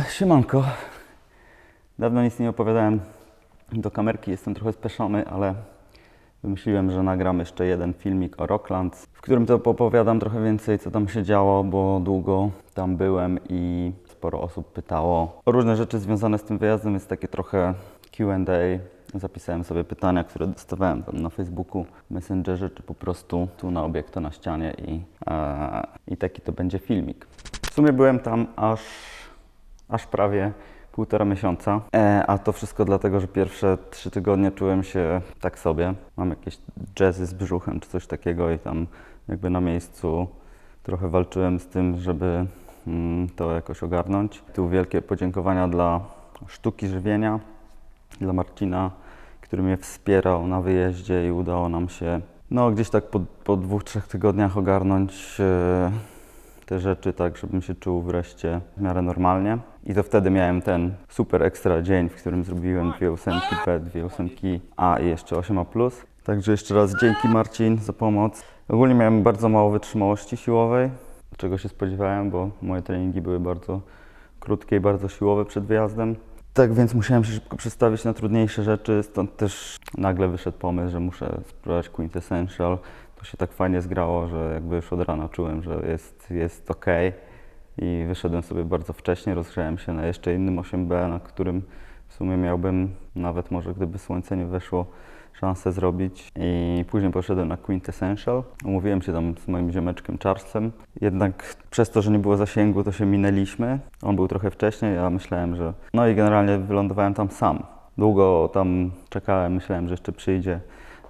Siemanko. Dawno nic nie opowiadałem do kamerki, jestem trochę speszony, ale wymyśliłem, że nagram jeszcze jeden filmik o Rockland, w którym to opowiadam trochę więcej, co tam się działo, bo długo tam byłem i sporo osób pytało o różne rzeczy związane z tym wyjazdem, jest takie trochę Q&A. Zapisałem sobie pytania, które dostawałem tam na Facebooku, Messengerze, czy po prostu tu na obiekto na ścianie i, e, i taki to będzie filmik. W sumie byłem tam aż aż prawie półtora miesiąca. E, a to wszystko dlatego, że pierwsze trzy tygodnie czułem się tak sobie. Mam jakieś jazzy z brzuchem czy coś takiego i tam jakby na miejscu trochę walczyłem z tym, żeby mm, to jakoś ogarnąć. Tu wielkie podziękowania dla sztuki żywienia, dla Marcina, który mnie wspierał na wyjeździe i udało nam się no gdzieś tak po, po dwóch, trzech tygodniach ogarnąć e, te rzeczy tak, żebym się czuł wreszcie w miarę normalnie. I to wtedy miałem ten super ekstra dzień, w którym zrobiłem dwie ósemki P, dwie ósemki A i jeszcze 8A+. Także jeszcze raz dzięki Marcin za pomoc. Ogólnie miałem bardzo mało wytrzymałości siłowej, czego się spodziewałem, bo moje treningi były bardzo krótkie i bardzo siłowe przed wyjazdem. Tak więc musiałem się szybko przestawić na trudniejsze rzeczy, stąd też nagle wyszedł pomysł, że muszę spróbować Quintessential. To się tak fajnie zgrało, że jakby już od rana czułem, że jest, jest ok. I wyszedłem sobie bardzo wcześnie, rozgrzałem się na jeszcze innym 8B, na którym w sumie miałbym nawet może gdyby słońce nie weszło szansę zrobić. I później poszedłem na Quintessential. Umówiłem się tam z moim ziomeczkiem Charlesem. Jednak przez to, że nie było zasięgu, to się minęliśmy. On był trochę wcześniej, ja myślałem, że... No i generalnie wylądowałem tam sam. Długo tam czekałem, myślałem, że jeszcze przyjdzie,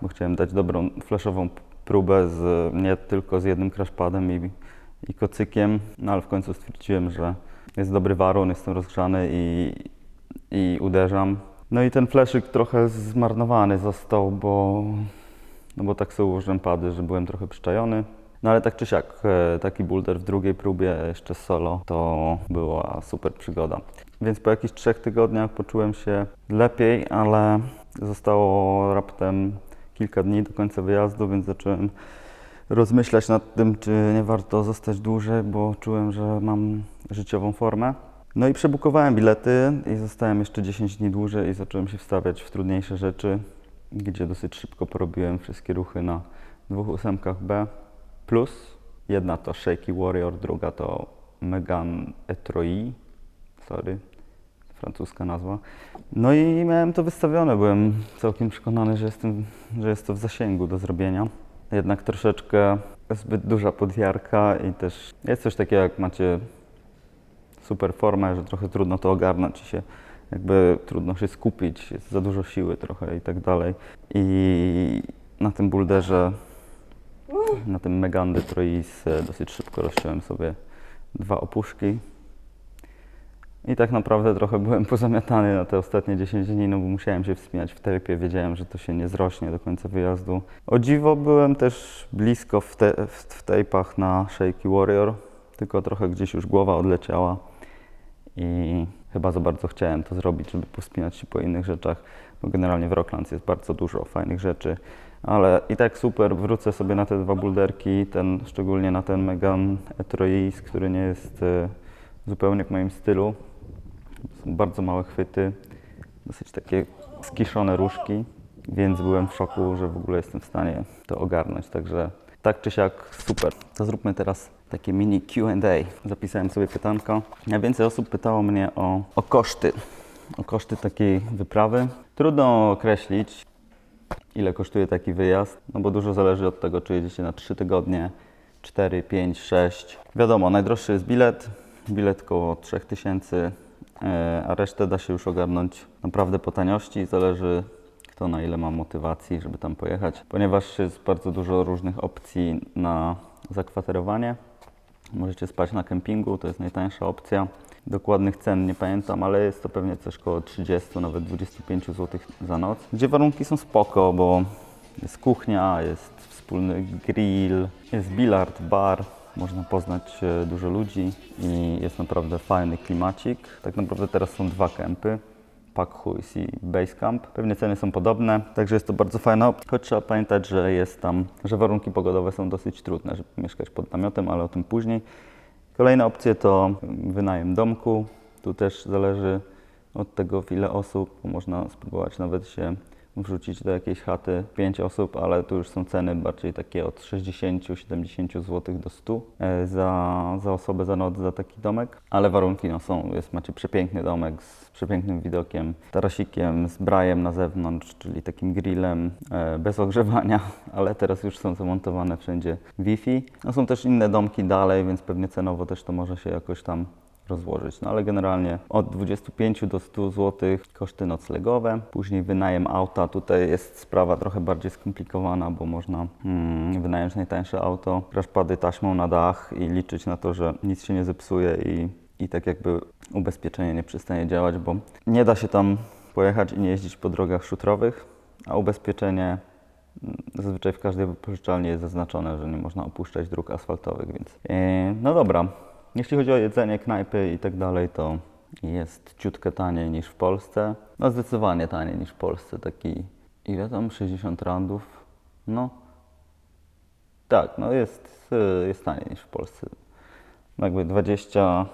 bo chciałem dać dobrą flashową próbę z, nie tylko z jednym crashpadem i, i kocykiem, no ale w końcu stwierdziłem, że jest dobry warun, jestem rozgrzany i, i uderzam. No i ten fleszyk trochę zmarnowany został, bo, no bo tak sobie ułożyłem pady, że byłem trochę przyczajony. No ale tak czy siak, e, taki boulder w drugiej próbie, jeszcze solo, to była super przygoda. Więc po jakichś trzech tygodniach poczułem się lepiej, ale zostało raptem kilka dni do końca wyjazdu, więc zacząłem rozmyślać nad tym, czy nie warto zostać dłużej, bo czułem, że mam życiową formę. No i przebukowałem bilety i zostałem jeszcze 10 dni dłużej i zacząłem się wstawiać w trudniejsze rzeczy, gdzie dosyć szybko porobiłem wszystkie ruchy na dwóch ósemkach B+. Plus jedna to Shaky Warrior, druga to Megan Etroi, sorry, francuska nazwa. No i miałem to wystawione, byłem całkiem przekonany, że, jestem, że jest to w zasięgu do zrobienia. Jednak troszeczkę zbyt duża podwiarka i też jest coś takiego, jak macie super formę, że trochę trudno to ogarnąć i się jakby trudno się skupić, jest za dużo siły trochę i tak dalej. I na tym boulderze, na tym Megan Detroit dosyć szybko rozciąłem sobie dwa opuszki. I tak naprawdę trochę byłem pozamiatany na te ostatnie 10 dni, no bo musiałem się wspinać w terpie, wiedziałem, że to się nie zrośnie do końca wyjazdu. O dziwo byłem też blisko w, te, w, tejpach na Shaky Warrior, tylko trochę gdzieś już głowa odleciała i chyba za bardzo chciałem to zrobić, żeby pospinać się po innych rzeczach, bo generalnie w Rocklands jest bardzo dużo fajnych rzeczy, ale i tak super, wrócę sobie na te dwa bulderki, ten, szczególnie na ten Megan Etrois, który nie jest e, zupełnie w moim stylu. Są bardzo małe chwyty, dosyć takie skiszone różki, więc byłem w szoku, że w ogóle jestem w stanie to ogarnąć, także tak czy siak super. To zróbmy teraz takie mini Q&A. Zapisałem sobie pytanko. Najwięcej osób pytało mnie o, o koszty, o koszty takiej wyprawy. Trudno określić, ile kosztuje taki wyjazd, no bo dużo zależy od tego, czy jedziecie na 3 tygodnie, 4, 5, 6. Wiadomo, najdroższy jest bilet, bilet koło 3000, e, a resztę da się już ogarnąć naprawdę po taniości. Zależy kto na ile ma motywacji, żeby tam pojechać, ponieważ jest bardzo dużo różnych opcji na zakwaterowanie. Możecie spać na kempingu, to jest najtańsza opcja. Dokładnych cen nie pamiętam, ale jest to pewnie coś około 30, nawet 25 zł za noc. Gdzie warunki są spoko, bo jest kuchnia, jest wspólny grill, jest bilard, bar. Można poznać e, dużo ludzi i jest naprawdę fajny klimacik. Tak naprawdę teraz są dwa kempy. Pakhuis i Basecamp. Pewnie ceny są podobne, także jest to bardzo fajna opcja, choć trzeba pamiętać, że jest tam, że warunki pogodowe są dosyć trudne, żeby mieszkać pod namiotem, ale o tym później. Kolejne opcje to wynajem domku, Tu też zależy od tego, w ile osób, można spróbować nawet się wrzucić do jakiejś chaty 5 osób, ale tu już są ceny bardziej takie od 60-70 zł do 100 e, za, za osobę, za noc, za taki domek. Ale warunki no, są, jest, macie przepiękny domek z przepięknym widokiem, tarasikiem, z brajem na zewnątrz, czyli takim grillem, e, bez ogrzewania, ale teraz już są zamontowane wszędzie Wi-Fi. No, są też inne domki dalej, więc pewnie cenowo też to może się jakoś tam rozłożyć. No ale generalnie od 25 do 100 zł koszty noclegowe, później wynajem auta. Tutaj jest sprawa trochę bardziej skomplikowana, bo można mm, wynająć najtańsze auto, crashpady taśmą na dach i liczyć na to, że nic się nie zepsuje i, i tak jakby ubezpieczenie nie przestanie działać, bo nie da się tam pojechać i nie jeździć po drogach szutrowych, a ubezpieczenie mm, Zazwyczaj w każdej wypożyczalni jest zaznaczone, że nie można opuszczać dróg asfaltowych, więc. e, no dobra, jeśli chodzi o jedzenie, knajpy i tak dalej, to jest ciutkę taniej niż w Polsce. No zdecydowanie taniej niż w Polsce. Taki, ile tam? 60 randów? No. Tak, no jest, jest taniej niż w Polsce. No Jakby 20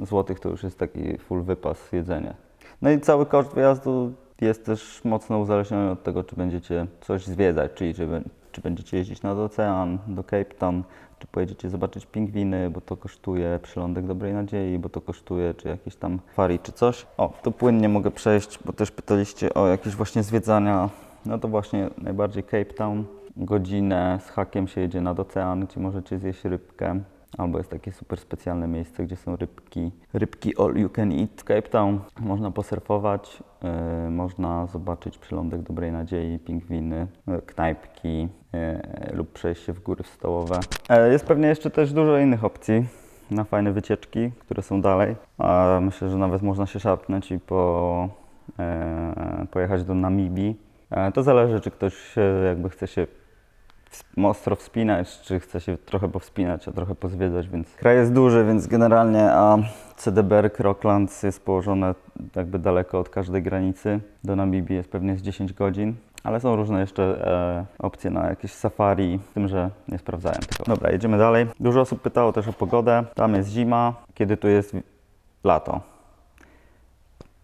zł to już jest taki full wypas jedzenia. No i cały koszt wyjazdu jest też mocno uzależniony od tego, czy będziecie coś zwiedzać, czyli czy, czy będziecie jeździć nad ocean, do Cape Town, czy pojedziecie zobaczyć pingwiny, bo to kosztuje przylądek Dobrej Nadziei, bo to kosztuje, czy jakieś tam fari, czy coś. O, tu płynnie mogę przejść, bo też pytaliście o jakieś właśnie zwiedzania. No to właśnie najbardziej Cape Town. Godzinę z hakiem się jedzie nad ocean, gdzie możecie zjeść rybkę. Albo jest takie super specjalne miejsce, gdzie są rybki, rybki all you can eat. W Cape Town można posurfować, yy, można zobaczyć przylądek Dobrej Nadziei, pingwiny, yy, knajpki yy, lub przejść się w góry stołowe. Yy, jest pewnie jeszcze też dużo innych opcji na fajne wycieczki, które są dalej. A myślę, że nawet można się szarpnąć i po, yy, pojechać do Namibii. Yy, to zależy, czy ktoś yy, jakby chce się ostro wspinać, czy chce się trochę powspinać, a trochę pozwiedzać, więc kraj jest duży, więc generalnie a Cedeberg, Rocklands jest położone jakby daleko od każdej granicy. Do Namibii jest pewnie z 10 godzin. Ale są różne jeszcze e, opcje na jakieś safari, z tym, że nie sprawdzałem tego. Dobra, jedziemy dalej. Dużo osób pytało też o pogodę. Tam jest zima, kiedy tu jest lato.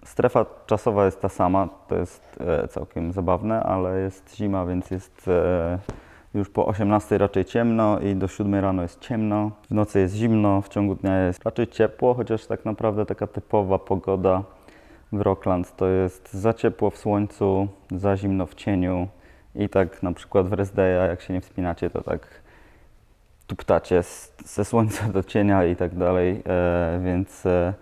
Strefa czasowa jest ta sama, to jest e, całkiem zabawne, ale jest zima, więc jest e, już po 18 raczej ciemno i do 7 rano jest ciemno. W nocy jest zimno, w ciągu dnia jest raczej ciepło, chociaż tak naprawdę taka typowa pogoda w Rockland to jest za ciepło w słońcu, za zimno w cieniu i tak na przykład w Resdeja, jak się nie wspinacie, to tak tuptacie z- ze słońca do cienia i tak dalej, e, więc e,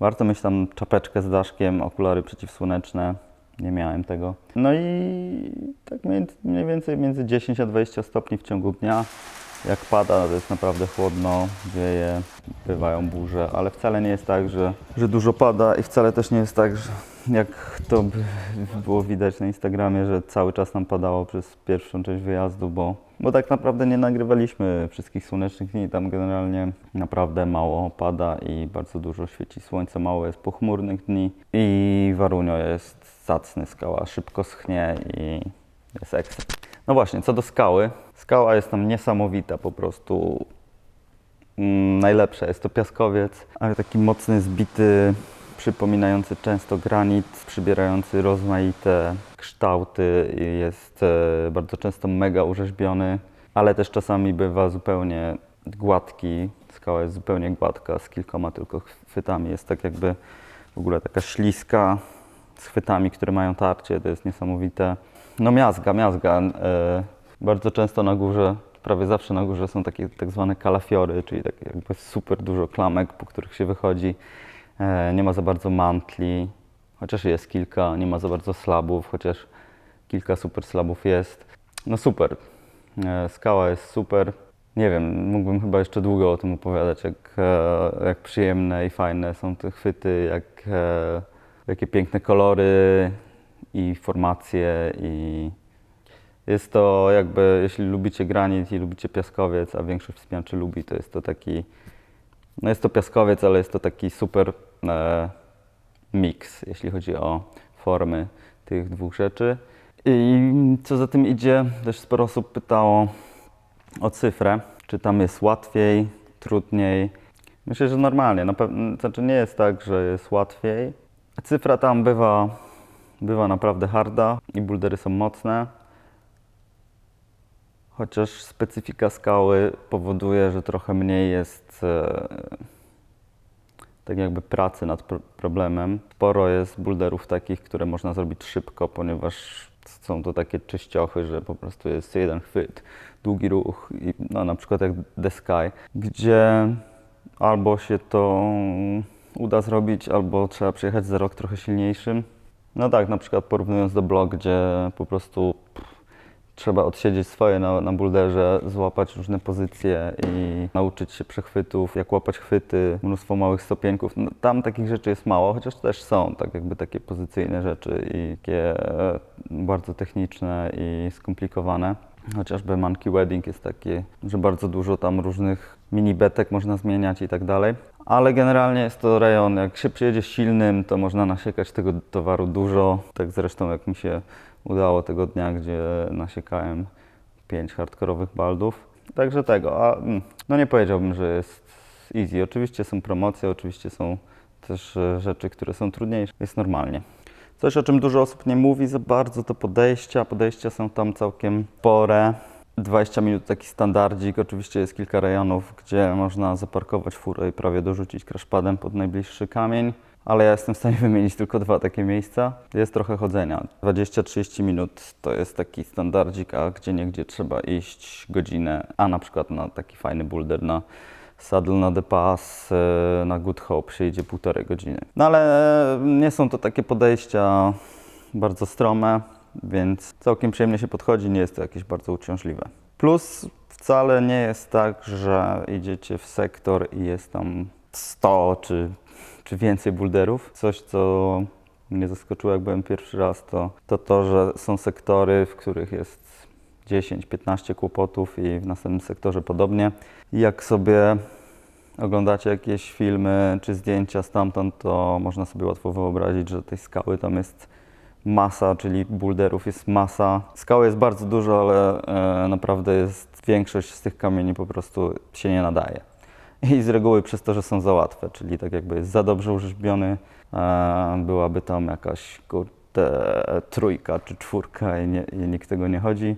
warto mieć tam czapeczkę z daszkiem, okulary przeciwsłoneczne. Nie miałem tego. No i tak mniej więcej między 10 a 20 stopni w ciągu dnia. Jak pada, to jest naprawdę chłodno, wieje, bywają burze, ale wcale nie jest tak, że, że dużo pada i wcale też nie jest tak, że jak to by było widać na Instagramie, że cały czas nam padało przez pierwszą część wyjazdu, bo, bo tak naprawdę nie nagrywaliśmy wszystkich słonecznych dni. Tam generalnie naprawdę mało pada i bardzo dużo świeci słońce, mało jest pochmurnych dni i Warunio jest zacny, skała szybko schnie i jest ekstra. No właśnie, co do skały. Skała jest tam niesamowita, po prostu mm, najlepsza. Jest to piaskowiec, ale taki mocny, zbity, przypominający często granit, przybierający rozmaite kształty jest e, bardzo często mega urzeźbiony, ale też czasami bywa zupełnie gładki. Skała jest zupełnie gładka, z kilkoma tylko chwytami. Jest tak jakby w ogóle taka śliska, z chwytami, które mają tarcie, to jest niesamowite. No miazga, miazga. E, bardzo często na górze, prawie zawsze na górze są takie tak zwane kalafiory, czyli takie jakby super dużo klamek, po których się wychodzi. E, nie ma za bardzo mantli, chociaż jest kilka, nie ma za bardzo slabów, chociaż kilka super slabów jest. No super. E, skała jest super. Nie wiem, mógłbym chyba jeszcze długo o tym opowiadać, jak, e, jak przyjemne i fajne są te chwyty, jak, jakie piękne kolory i formacje i jest to jakby, jeśli lubicie granit i lubicie piaskowiec, a większość wspinaczy lubi, to jest to taki, no jest to piaskowiec, ale jest to taki super miks, jeśli chodzi o formy tych dwóch rzeczy. I co za tym idzie, też sporo osób pytało o cyfrę, czy tam jest łatwiej, trudniej. Myślę, że normalnie. Na pewno, znaczy nie jest tak, że jest łatwiej. Cyfra tam bywa, bywa naprawdę harda i buldery są mocne. Chociaż specyfika skały powoduje, że trochę mniej jest e, tak jakby pracy nad pro- problemem. Sporo jest bulderów takich, które można zrobić szybko, ponieważ są to takie czyściochy, że po prostu jest jeden chwyt, długi ruch, i, no, na przykład jak The Sky, gdzie albo się to uda zrobić, albo trzeba przyjechać za rok trochę silniejszym. No tak, na przykład porównując do blog, gdzie po prostu pff, trzeba odsiedzieć swoje na, na bulderze, złapać różne pozycje i nauczyć się przechwytów, jak łapać chwyty, mnóstwo małych stopieńków. No, tam takich rzeczy jest mało, chociaż też są tak jakby takie pozycyjne rzeczy i takie e, bardzo techniczne i skomplikowane. Chociażby Monkey Wedding jest takie, że bardzo dużo tam różnych mini betek można zmieniać i tak dalej. Ale generalnie jest to rejon, jak się przyjedzie silnym, to można nasiekać tego towaru dużo. Tak zresztą jak mi się udało tego dnia, gdzie nasiekałem pięć hardkorowych baldów. Także tego, a mm, no nie powiedziałbym, że jest easy. Oczywiście są promocje, oczywiście są też e, rzeczy, które są trudniejsze. Jest normalnie. Coś, o czym dużo osób nie mówi za bardzo, to podejścia. Podejścia są tam całkiem spore. 20 minut taki standardzik. Oczywiście jest kilka rejonów, gdzie można zaparkować furę i prawie dorzucić crashpadem pod najbliższy kamień. Ale ja jestem w stanie wymienić tylko dwa takie miejsca. Jest trochę chodzenia. 20-30 minut to jest taki standardzik, a gdzie niegdzie trzeba iść godzinę, a na przykład na taki fajny boulder na Saddle na The Pass, e, na Good Hope się idzie półtorej godziny. No ale e, nie są to takie podejścia bardzo strome, więc całkiem przyjemnie się podchodzi, nie jest to jakieś bardzo uciążliwe. Plus wcale nie jest tak, że idziecie w sektor i jest tam 100 czy, czy więcej boulderów. Coś, co mnie zaskoczyło, jak byłem pierwszy raz, to, to to, że są sektory, w których jest 10-15 kłopotów i w następnym sektorze podobnie. I jak sobie oglądacie jakieś filmy czy zdjęcia stamtąd, to można sobie łatwo wyobrazić, że tej skały tam jest masa, czyli boulderów jest masa. Skały jest bardzo dużo, ale e, naprawdę jest większość z tych kamieni po prostu się nie nadaje. I z reguły przez to, że są za łatwe, czyli tak jakby jest za dobrze urzeźbiony, byłaby tam jakaś kurde, trójka czy czwórka i, nie, i nikt tego nie chodzi.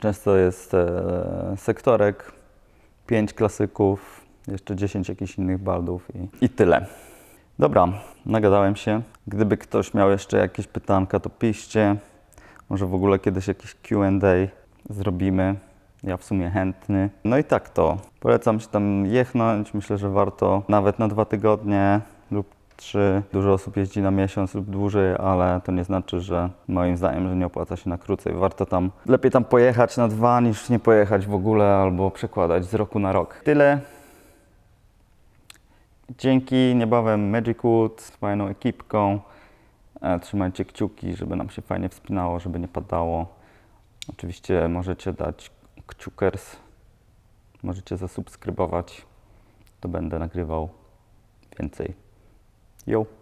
Często jest e, sektorek, pięć klasyków, jeszcze 10 jakichś innych baldów i, i tyle. Dobra, nagadałem się. Gdyby ktoś miał jeszcze jakieś pytanka, to piszcie. Może w ogóle kiedyś jakiś Q&A zrobimy. Ja w sumie chętny. No i tak to. Polecam się tam jechnąć. Myślę, że warto nawet na dwa tygodnie lub trzy. Dużo osób jeździ na miesiąc lub dłużej, ale to nie znaczy, że moim zdaniem, że nie opłaca się na krócej. Warto tam, lepiej tam pojechać na dwa niż nie pojechać w ogóle albo przekładać z roku na rok. Tyle. Dzięki, niebawem Magic Wood z fajną ekipką. E, Trzymajcie kciuki, żeby nam się fajnie wspinało, żeby nie padało. Oczywiście możecie dać kciukers, możecie zasubskrybować, to będę nagrywał więcej. Yo!